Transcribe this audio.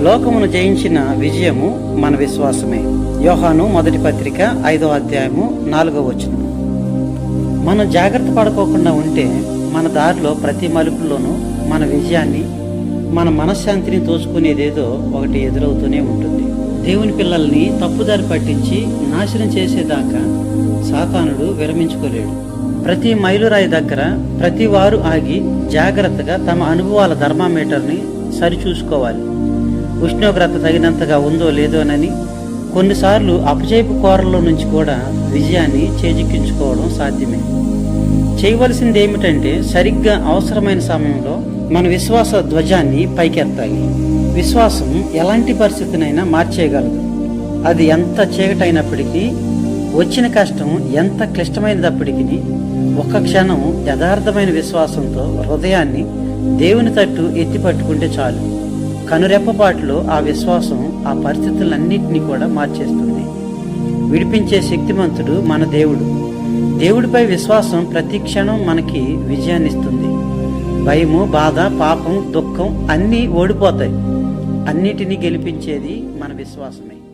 లోకమును జయించిన విజయము మన విశ్వాసమే. యోహాను మొదటి పత్రిక ఐదో అధ్యాయము నాలుగో వచనం మనం జాగ్రత్త పడుకోకుండా ఉంటే మన దారిలో ప్రతి మలుపుల్లోనూ మన విజయాన్ని మన మనశ్శాంతిని తోచుకునేదేదో ఒకటి ఎదురవుతూనే ఉంటుంది. దేవుని పిల్లల్ని తప్పుదారి పట్టించి నాశనం చేసేదాకా సాతానుడు విరమించుకోలేడు. ప్రతి మైలురాయి దగ్గర ప్రతి వారు ఆగి జాగ్రత్తగా తమ అనుభవాల ధర్మామీటర్ని సరిచూసుకోవాలి. ఉష్ణోగ్రత తగినంతగా ఉందో లేదోనని కొన్నిసార్లు అపజయపు కోరల్లో నుంచి కూడా విజయాన్ని చేజిక్కించుకోవడం సాధ్యమే. చేయవలసింది ఏమిటంటే సరిగ్గా అవసరమైన సమయంలో మన విశ్వాస ధ్వజాన్ని పైకెత్తాలి. విశ్వాసం ఎలాంటి పరిస్థితినైనా మార్చేయగలదు. అది ఎంత చీకటైనప్పటికీ వచ్చిన కష్టం ఎంత క్లిష్టమైనదప్పటికీ ఒక్క క్షణం యథార్థమైన విశ్వాసంతో హృదయాన్ని దేవుని తట్టు ఎత్తి పట్టుకుంటే చాలు. కనురెప్పపాటులో ఆ విశ్వాసం ఆ పరిస్థితులన్నింటినీ కూడా మార్చేస్తుంది. విడిపించే శక్తిమంతుడు మన దేవుడు. దేవుడిపై విశ్వాసం ప్రతి క్షణం మనకి విజయాన్నిస్తుంది. భయము బాధ పాపం దుఃఖం అన్నీ ఓడిపోతాయి. అన్నిటినీ గెలిపించేది మన విశ్వాసమే.